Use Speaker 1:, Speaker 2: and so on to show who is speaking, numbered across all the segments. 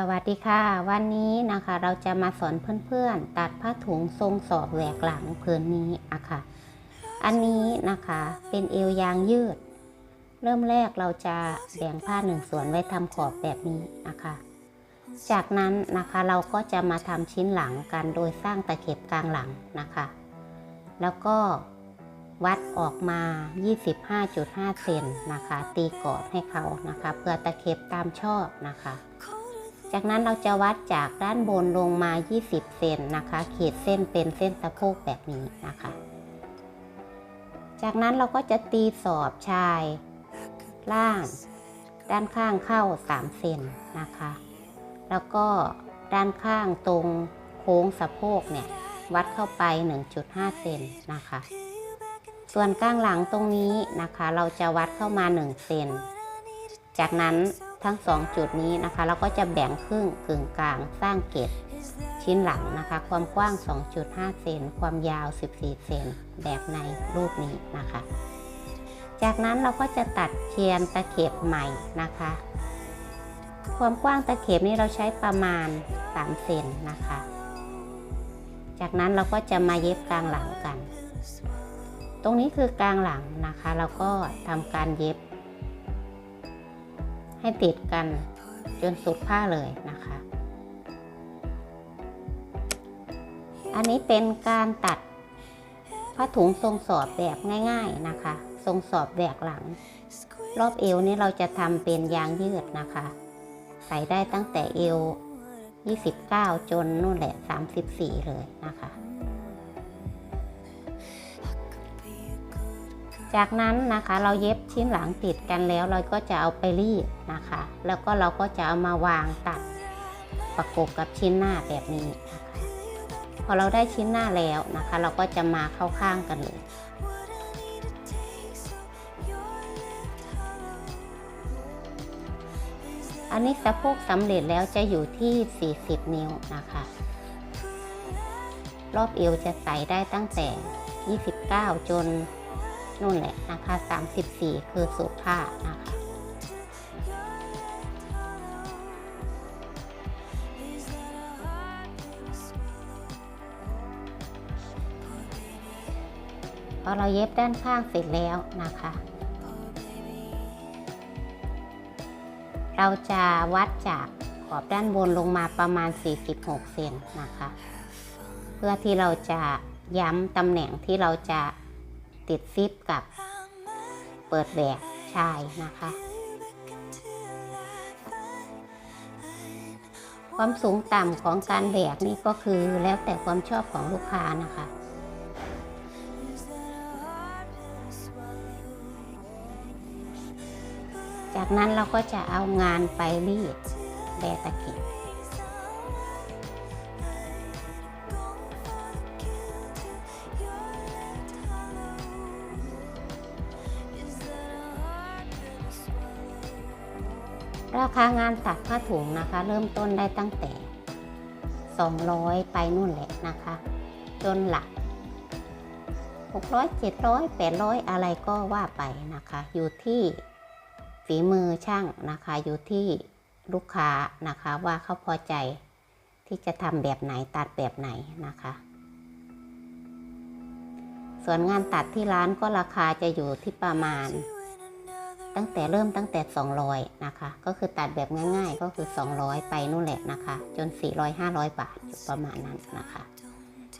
Speaker 1: สวัสดีค่ะ วันนี้นะคะเราจะมาสอนเพื่อนๆ ตัดผ้าถุงทรงสอบแหวกหลังผืนนี้อะค่ะ อันนี้นะคะเป็นเอวยางยืด เริ่มแรกเราจะแบ่งผ้าหนึ่งส่วนไว้ทำขอบแบบนี้นะคะ จากนั้นนะคะเราก็จะมาทำชิ้นหลังกันโดยสร้างตะเข็บกลางหลังนะคะ แล้วก็วัดออกมา 25.5 เซนนะคะ ตีกรอบให้เขานะคะเพื่อตะเข็บตามชอบนะคะ จากนั้นเราจะวัดจากด้านบนลงมา 20 เซนนะคะ ขีดเส้นเป็นเส้นสะโพกแบบนี้นะคะ จากนั้นเราก็จะตีสอบชายล่าง ด้านข้างเข้า 3 เซนนะคะ แล้วก็ด้านข้างตรงโค้งสะโพกเนี่ย วัดเข้าไป 1.5 เซนนะคะ ส่วนก้างหลังตรงนี้นะคะ เราจะวัดเข้ามา 1 เซน จากนั้น ทั้ง 2 จุดนี้นะคะเราก็จะแบ่งครึ่งกึ่งกลางสร้างเกตชิ้นหลังนะคะ ความกว้าง 2.5 เซนความยาว 14 เซนแบบในรูปนี้นะคะ จากนั้นเราก็จะตัดเทียนตะเข็บใหม่นะคะ ความกว้างตะเข็บนี้เราใช้ประมาณ 3 เซนนะคะ จากนั้นเราก็จะมาเย็บกลางหลังกัน ตรงนี้คือกลางหลังนะคะ เราก็ทำการเย็บ ให้ติดกันจนสุดผ้าเลยนะคะ อันนี้เป็นการตัดผ้าถุงทรงสอบแบบง่าย ๆนะคะ ทรงสอบแหวกหลัง รอบเอวนี้เราจะทำเป็นยางยืดนะคะ ใส่ได้ตั้งแต่เอว 29 จนนู่นแหละ 34 เลยนะคะ จากนั้นนะคะเราเย็บชิ้นหลังติดกันแล้ว เราก็จะเอาไปรีดนะคะ แล้วก็เราก็จะเอามาวางตัดประกบกับชิ้นหน้าแบบนี้นะคะพอเราได้ชิ้นหน้าแล้วนะคะ เราก็จะมาเข้าข้างกันเลยอันนี้สะโพกสำเร็จแล้วจะอยู่ที่ 40 นิ้วนะคะ รอบเอวจะใส่ได้ตั้งแต่ 29 จน นู่นแหละนะคะ 34 คือสุผ้านะคะพอเราเย็บด้านข้างเสร็จแล้วนะคะ เราจะวัดจากขอบด้านบนลงมาประมาณ 46 เซนนะคะ เพื่อที่เราจะย้ำตำแหน่งที่เราจะ ติดซิปกับเปิดแหวกชายนะคะ ความสูงต่ำของการแหวกนี่ก็คือแล้วแต่ความชอบของลูกค้านะคะจากนั้นเราก็จะเอางานไปรีดแบตะเข็ คางานตัดผ้าถุงนะคะ เริ่มต้นได้ตั้งแต่ 200 ไปนู่นแหละนะคะ จนหลัก 600 700 800 อะไรก็ว่าไปนะคะ อยู่ที่ฝีมือช่างนะคะ อยู่ที่ลูกค้านะคะว่าเขาพอใจที่จะทำแบบไหนตัดแบบไหนนะคะ ส่วนงานตัดที่ร้านก็ราคาจะอยู่ที่ประมาณ ตั้งแต่เริ่มตั้งแต่ 200 นะคะ ก็คือตัดแบบง่าย ๆ ก็คือ 200 ไปนู่นแหละนะคะ จน 400-500 บาทอยู่ประมาณนั้นนะคะ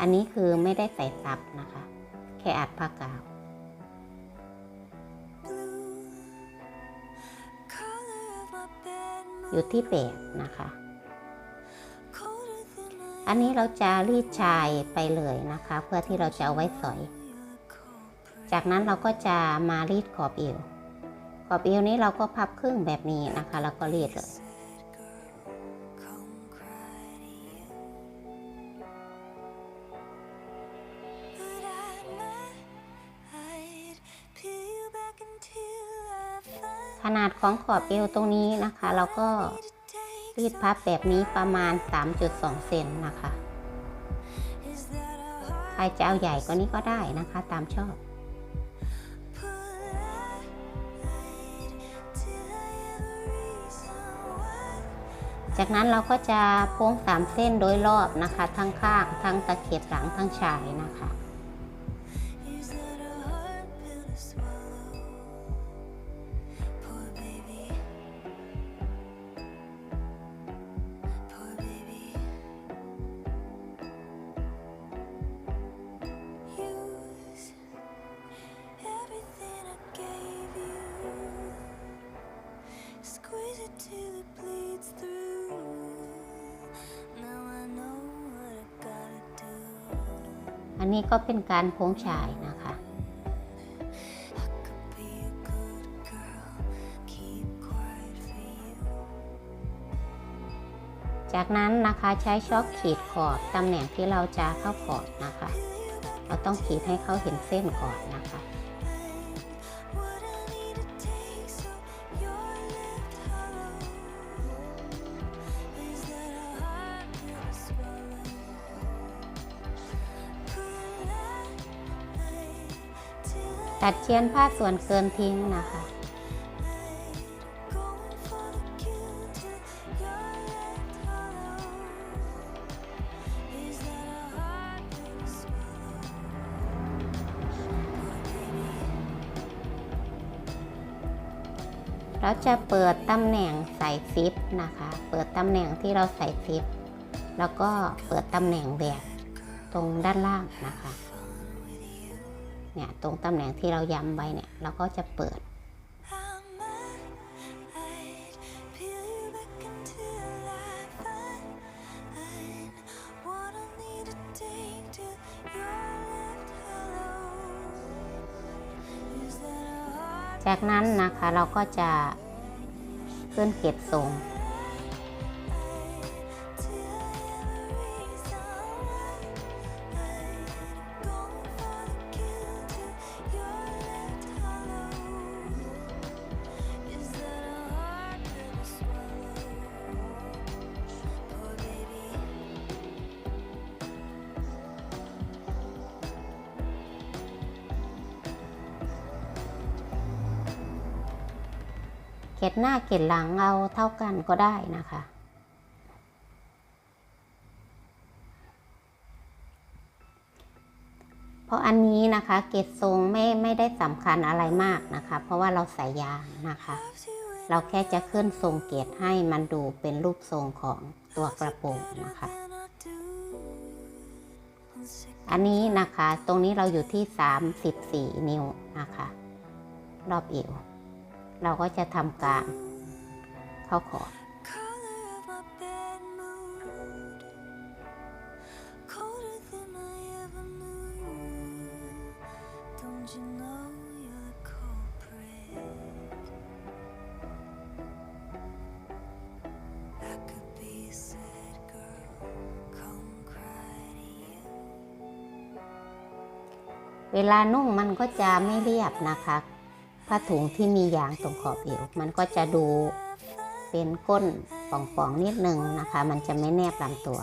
Speaker 1: อันนี้คือไม่ได้ใส่ซับนะคะ แค่อัดผ้ากาวอยู่ที่แปดนะคะ อันนี้เราจะรีดชายไปเลยนะคะ เพื่อที่เราจะเอาไว้สอย จากนั้นเราก็จะมารีดขอบเอว ขอบเอวนี้เราก็พับครึ่งแบบนี้นะคะ แล้วก็รีดเลยขนาดของขอบเอวตรงนี้นะคะ เราก็รีดพับแบบนี้ประมาณ 3.2 เซนนะคะ ใครจะเอาใหญ่กว่านี้ก็ได้นะคะตามชอบ จากนั้นเราก็จะโค้งสามเส้นโดยรอบนะคะ ทั้งข้างทั้งตะเข็บหลังทั้งชายนะคะ นนี้ก็เป็นการโพ้งชายนะคะจากนั้นนะคะใช้ช็อคขีดขอบตำแหน่งที่เราจะเข้าขอบนะคะ เราต้องขีดให้เขาเห็นเส้นก่อนนะคะ ตัดเชียนผ้าส่วนเกินทิ้งนะคะ เราจะเปิดตำแหน่งใส่ซิปนะคะ เปิดตำแหน่งที่เราใส่ซิป แล้วก็เปิดตำแหน่งแหวกตรงด้านล่างนะคะ เนี่ยตรงตำแหน่งที่เราย้ำไว้เนี่ยเราก็จะเปิด จากนั้นนะคะเราก็จะขึ้นเก็บทรง เกล็ดหน้าเกล็ดหลังเอาเท่ากันก็ได้นะคะ เพราะอันนี้นะคะเกล็ดทรงไม่ไม่ได้สำคัญอะไรมากนะคะ เพราะว่าเราใส่ยางนะคะ เราแค่จะขึ้นทรงเกล็ดให้มันดูเป็นรูปทรงของตัวกระโปรงนะคะ อันนี้นะคะตรงนี้เราอยู่ที่ 34 นิ้วนะคะ รอบเอว เราก็จะทำการเข้าขอเวลานุ่งมันก็จะไม่เรียบนะคะ ผ้าถุงที่มียางตรงขอบเอวมันก็จะดูเป็นก้นป่องๆนิดนึงนะคะ มันจะไม่แนบลำตัว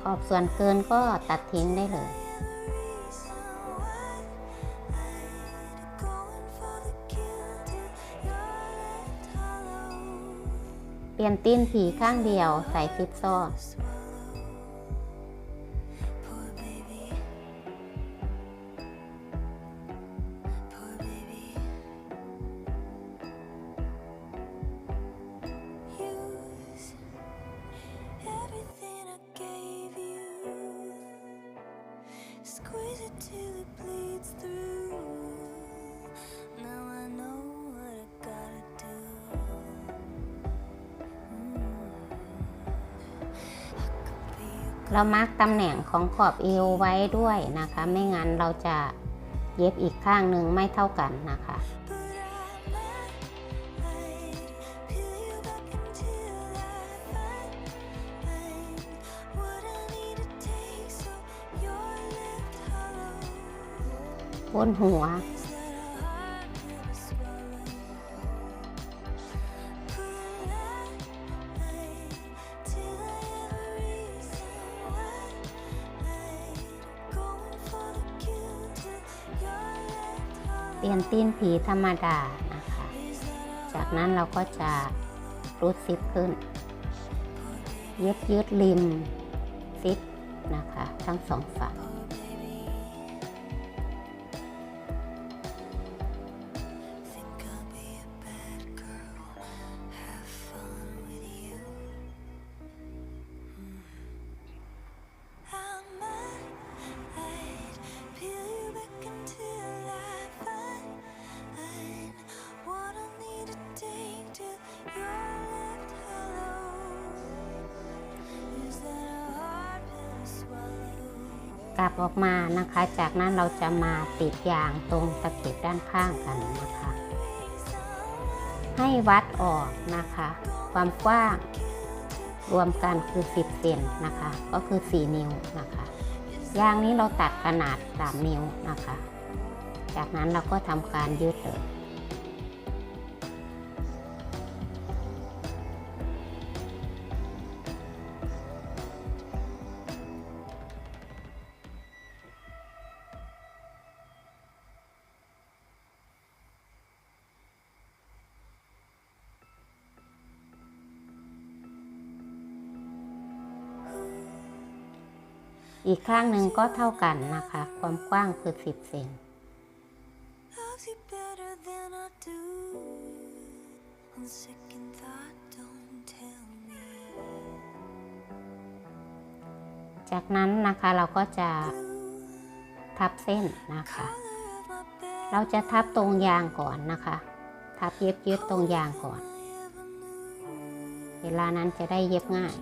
Speaker 1: ขอบส่วนเกินก็ตัดทิ้งได้เลย ลี่ยนตีนผีข้างเดียวใส่ซิปซ่อ เรามาร์กตำแหน่งของขอบเอวไว้ด้วยนะคะ ไม่งั้นเราจะเย็บอีกข้างหนึ่งไม่เท่ากันนะคะ
Speaker 2: But I'm not. I'd
Speaker 1: นตีนผีธรรมดานะคะ จากนั้นเราก็จะรูดซิปขึ้นเย็บยืดริมซิปนะคะ ทั้งสองฝั่ง กลับออกมานะคะ จากนั้นเราจะมาติดยางตรงตะเข็บด้านข้างกันนะคะ ให้วัดออกนะคะ ความกว้าง รวมกันคือ 10เซนนะคะ ก็คือ 4 นิ้วนะคะ ยางนี้เราตัดขนาด 3 นิ้วนะคะ จากนั้นเราก็ทำการยืดเลย อีกข้างหนึ่งก็เท่ากันนะคะ ความกว้างคือ 10 เซนจากนั้นนะคะเราก็จะทับเส้นนะคะ เราจะทับตรงยางก่อนนะคะ ทับเย็บยืดตรงยางก่อน เวลานั้นจะได้เย็บง่าย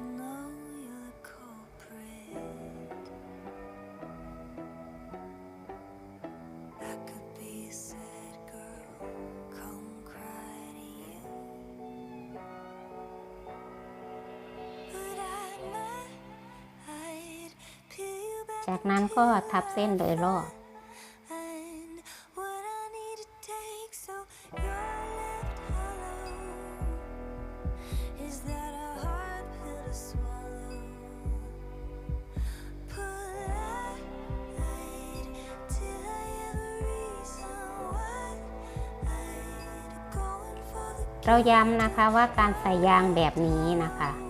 Speaker 1: จากนั้นก็ทับเส้นโดยรอบเราย้ำนะคะว่าการใส่ยางแบบนี้นะคะ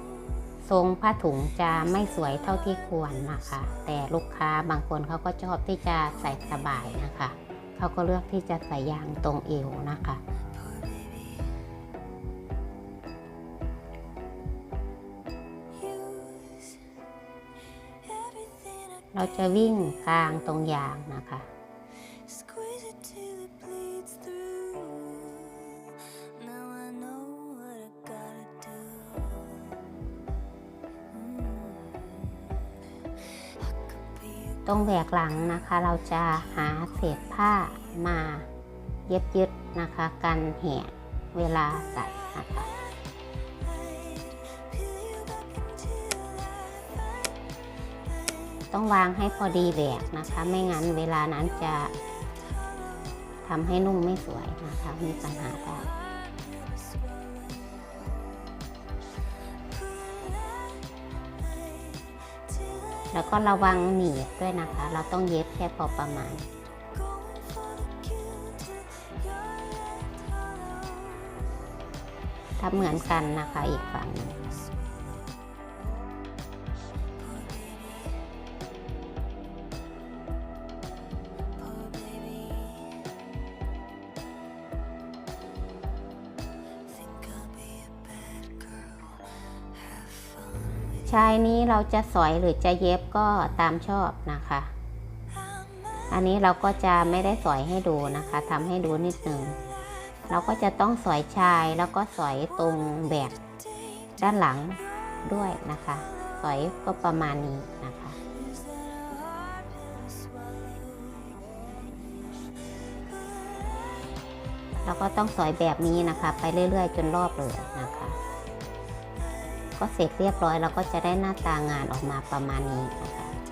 Speaker 1: ทรงผ้าถุงจะไม่สวยเท่าที่ควรนะคะ แต่ลูกค้าบางคนเขาก็ชอบที่จะใส่สบายนะคะเขาก็เลือกที่จะใส่ยางตรงเอวนะคะเราจะวิ่งกลางตรงยางนะคะ ตรงแหวกหลังนะคะ เราจะหาเศษผ้ามาเย็บยึดนะคะกันแห่เวลาใส่นะคะต้องวางให้พอดีแหวกนะคะ ไม่งั้นเวลานั้นจะทำให้นุ่งไม่สวยนะคะ มีปัญหาได้ แล้วก็ระวังหนีบด้วยนะคะ เราต้องเย็บแค่พอประมาณ ทำเหมือนกันนะคะอีกฝั่งหนึ่ง ชายนี้เราจะสอยหรือจะเย็บก็ตามชอบนะคะ อันนี้เราก็จะไม่ได้สอยให้ดูนะคะทำให้ดูนิดหนึ่ง เราก็จะต้องสอยชายแล้วก็สอยตรงแบกด้านหลังด้วยนะคะ สอยก็ประมาณนี้นะคะ เราก็ต้องสอยแบบนี้นะคะ ไปเรื่อยๆ จนรอบเลยนะคะ ก็เสร็จเรียบร้อย เราก็จะได้หน้าตางานออกมาประมาณนี้นะคะ